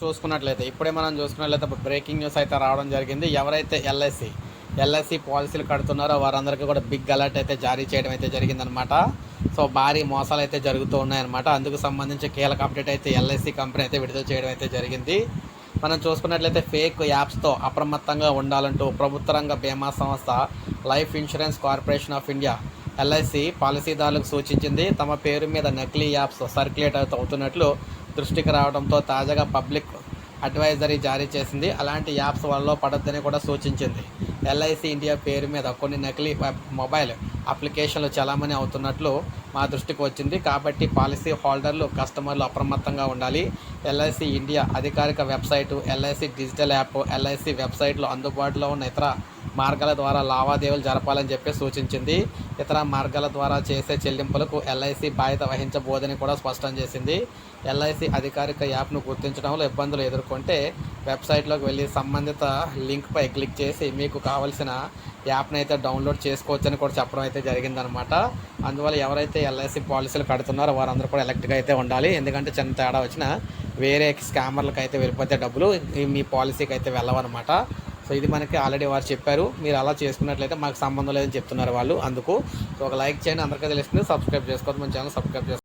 చూసుకున్నట్లయితే ఇప్పుడే మనం చూసుకున్నట్లయితే బ్రేకింగ్ న్యూస్ అయితే రావడం జరిగింది. ఎవరైతే ఎల్ఐసి ఎల్ఐసి పాలసీలు కడుతున్నారో వారందరికీ కూడా బిగ్ అలర్ట్ అయితే జారీ చేయడం అయితే జరిగిందనమాట సో భారీ మోసాలు అయితే జరుగుతూ ఉన్నాయన్నమాట. అందుకు సంబంధించి కీలక అప్డేట్ అయితే ఎల్ఐసి కంపెనీ అయితే విడుదల చేయడం అయితే జరిగింది. మనం చూసుకున్నట్లయితే ఫేక్ యాప్స్తో అప్రమత్తంగా ఉండాలంటూ ప్రభుత్వ రంగ బీమా సంస్థ life insurance corporation of India LIC పాలసీదారులకు సూచించింది. తమ పేరు మీద నకిలీ యాప్స్ సర్క్యులేట్ అవుతున్నట్లు దృష్టికి రావడంతో తాజాగా పబ్లిక్ అడ్వైజరీ జారీ చేసింది. అలాంటి యాప్స్ వల్ల పడొద్దని కూడా సూచించింది. ఎల్ఐసి ఇండియా పేరు మీద కొన్ని నకిలీ మొబైల్ అప్లికేషన్లు చలామణి అవుతున్నట్లు మా దృష్టికి వచ్చింది. కాబట్టి పాలసీ హోల్డర్లు కస్టమర్లు అప్రమత్తంగా ఉండాలి. ఎల్ఐసి ఇండియా అధికారిక website LIC digital app LIC వెబ్సైట్లో అందుబాటులో ఉన్న ఇతర మార్గాల ద్వారా లావాదేవీలు జరపాలని చెప్పి సూచించింది. ఇతర మార్గాల ద్వారా చేసే చెల్లింపులకు ఎల్ఐసి బాధ్యత వహించబోదని కూడా స్పష్టం చేసింది. ఎల్ఐసి అధికారిక యాప్ను గుర్తించడంలో ఇబ్బందులు ఎదుర్కొంటే వెబ్సైట్లోకి వెళ్ళి సంబంధిత లింక్పై క్లిక్ చేసి మీకు కావలసిన యాప్ని అయితే డౌన్లోడ్ చేసుకోవచ్చని కూడా చెప్పడం అయితే జరిగిందనమాట. అందువల్ల ఎవరైతే ఎల్ఐసి పాలసీలు కడుతున్నారో వారందరూ కూడా ఎలక్ట్గా అయితే ఉండాలి. ఎందుకంటే చిన్న తేడా వచ్చిన వేరే స్కామర్లకు అయితే వెళ్ళిపోతే డబ్బులు మీ పాలసీకి అయితే వెళ్ళవన్నమాట సో ఇది మనకి ఆల్రెడీ వారు చెప్పారు. మీరు అలా చేసుకున్నట్లయితే మాకు సంబంధం లేదని చెప్తున్నారు వాళ్ళు. అందుకు ఒక లైక్ చేయండి. అందరికీ తెలుస్తుంది. సబ్స్క్రైబ్ చేసుకోవద్దు. మన ఛానల్ సబ్స్క్రైబ్ చేసుకోండి